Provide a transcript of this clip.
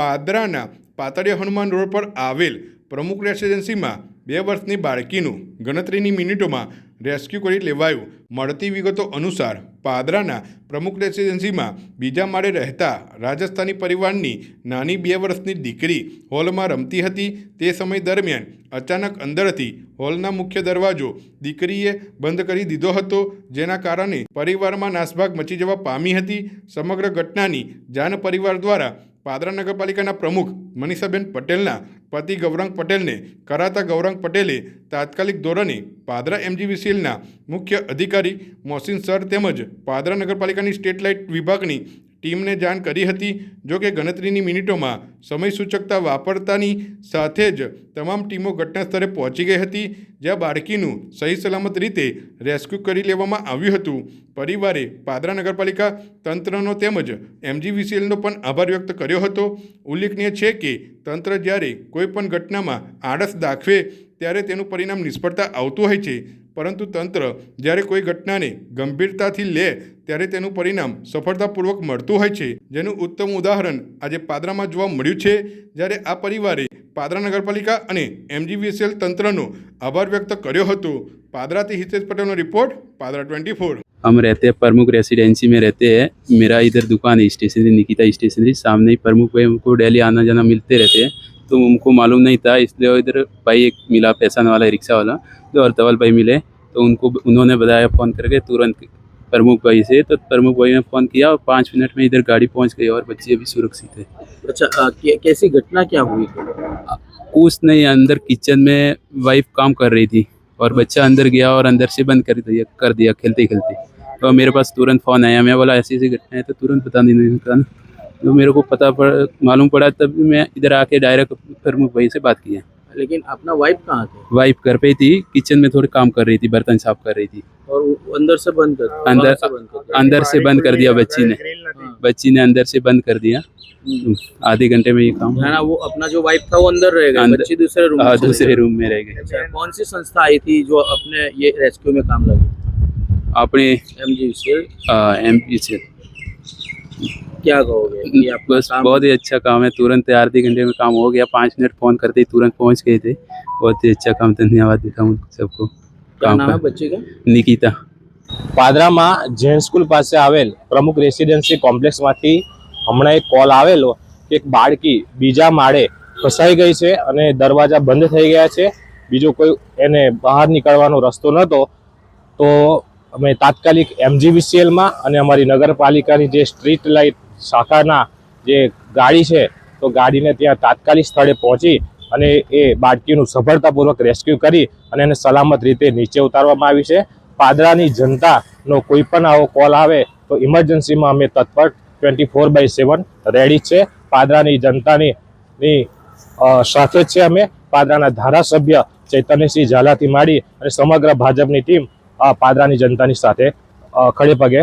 પાદરાના પાતળિયા Hanuman road પર આવેલ પ્રમુખ રેસિડેન્સીમાં બે વર્ષની બાળકીનું ગણતરીની મિનિટોમાં રેસ્ક્યુ કરી લેવાયું. મળતી વિગતો અનુસાર પાદરાના પ્રમુખ રેસિડેન્સીમાં બીજા માળે રહેતા રાજસ્થાની પરિવારની નાની બે વર્ષની દીકરી હોલમાં રમતી હતી. તે સમય દરમિયાન અચાનક અંદરથી હોલના મુખ્ય દરવાજો દીકરીએ બંધ કરી દીધો હતો, જેના કારણે પરિવારમાં નાસભાગ મચી જવા પામી હતી. સમગ્ર ઘટનાની જાણ પરિવાર દ્વારા પાદરા નગરપાલિકાના પ્રમુખ મનીષાબેન પટેલના પતિ ગૌરાંગ પટેલને કરાતા ગૌરાંગ પટેલે તાત્કાલિક ધોરણે પાદરા એમજીવીસીએલના મુખ્ય અધિકારી મોહસિન સર તેમજ પાદરા નગરપાલિકાની સ્ટેટ લાઇટ વિભાગની ટીમને જાણ કરી હતી, જો કે ગણતરીની મિનિટોમાં સમય સૂચકતા વાપરતાની સાથે જ તમામ ટીમો ઘટના સ્થળે પહોંચી ગઈ હતી, જ્યાં બાળકીનું સહી સલામત રીતે રેસ્ક્યુ કરી લેવામાં આવ્યું હતું. પરિવારે પાદરા નગરપાલિકા તંત્રનો તેમજ એમજીવીસીએલનો પણ આભાર વ્યક્ત કર્યો હતો. ઉલ્લેખનીય છે કે તંત્ર જ્યારે કોઈપણ ઘટનામાં આળસ દાખવે, ત્યારે તેનું પરિણામ નિષ્ફળતા આવતું હોય છે. પરંતુ તંત્ર જ્યારે કોઈ ઘટનાને ગંભીરતાથી લે ત્યારે તેનું પરિણામ સફળતાપૂર્વક મળતું હોય છે જેનું ઉત્તમ ઉદાહરણ આજે પાદરામાં જોવા મળ્યું છે જ્યારે આ પરિવારે પાદરા નગરપાલિકા અને એમજીવીસીએલ તંત્રનો આભાર વ્યક્ત કર્યો હતો પાદરાથી હિતેશ પટેલનો રિપોર્ટ પાદરા ટ્વેન્ટી ફોર हम रहते हैं प्रमुख रेसिडेंसी में रहते हैं मेरा इधर दुकान है स्टेशनरी निकिता स्टेशनरी सामने ही प्रमुख भाई हमको डेली आना जाना मिलते रहते हैं तो उनको मालूम नहीं था इसलिए इधर भाई एक मिला पैसा वाला रिक्शा वाला जो हरतवल भाई मिले तो उनको उन्होंने बताया फ़ोन करके तुरंत प्रमुख भाई से तो प्रमुख भाई ने फ़ोन किया और पाँच मिनट में इधर गाड़ी पहुँच गई और बच्चे अभी सुरक्षित है अच्छा कै- कैसी घटना क्या हुई? कुछ नहीं अंदर किचन में वाइफ काम कर रही थी और बच्चा अंदर गया और अंदर से बंद कर दिया कर दिया खेलते खेलते तो मेरे पास तुरंत फ़ोन आया मैं बोला ऐसी ऐसी घटना है तो तुरंत बता देने का तो मेरे को पता पड़ मालूम पड़ा तब मैं इधर आके डायरेक्ट प्रमुख भाई से बात किया। लेकिन अपना वाइफ कहाँ थे? वाइफ घर पे थी किचन में थोड़ी काम कर रही थी बर्तन साफ़ कर रही थी। और अंदर से बंद कर अंदर- से बंद कर दिया। अंदर से बंद कर दिया बच्ची ने। बच्ची ने अंदर से बंद कर दिया। हम्म। आधे घंटे में ये काम है ना वो अपना जो वाइफ था वो अंदर रह बच्ची दूसरे रूम हाँ, दूसरे रूम में रह गए अच्छा कौन सी संस्था आई थी जो अपने ये रेस्क्यू में काम लगी? अपने एम से एम पी से क्या कहोगे कि आपका बस काम बहुत ही अच्छा काम है तुरंत आधे घंटे में काम हो गया पाँच मिनट फोन करते ही तुरंत पहुंच गए थे बहुत ही अच्छा काम धन्यवाद देता हूँ सबको क्या काम नाम है पर बच्चे का निकिता પાદરામાં જૈન સ્કૂલ પાસે આવેલ પ્રમુખ રેસિડેન્સી કોમ્પ્લેક્સમાંથી હમણાં એક કોલ આવેલો કે એક બાળકી બીજા માળે ફસાઈ ગઈ છે અને દરવાજા બંધ થઈ ગયા છે બીજો કોઈ એને બહાર નીકળવાનો રસ્તો નહોતો તો અમે તાત્કાલિક એમજીવીસીએલમાં અને અમારી નગરપાલિકાની જે સ્ટ્રીટ લાઇટ શાખાના જે ગાડી છે, તો ગાડીને ત્યાં તાત્કાલિક સ્થળે પહોંચી અને એ બાળકીનું સફળતાપૂર્વક રેસ્ક્યુ કરી અને એને સલામત રીતે નીચે ઉતારવામાં આવી છે. પાદરાની જનતાનો કોઈ પણ આવો કોલ આવે તો ઇમરજન્સીમાં અમે તત્પર twenty four by seven ready છે. પાદરાની જનતાની સાથે જ છે અમે. પાદરાના ધારાસભ્ય ચૈતન્યસિંહ ઝાલાથી માંડી અને સમગ્ર ભાજપની ટીમ પાદરાની જનતાની સાથે ખડે પગે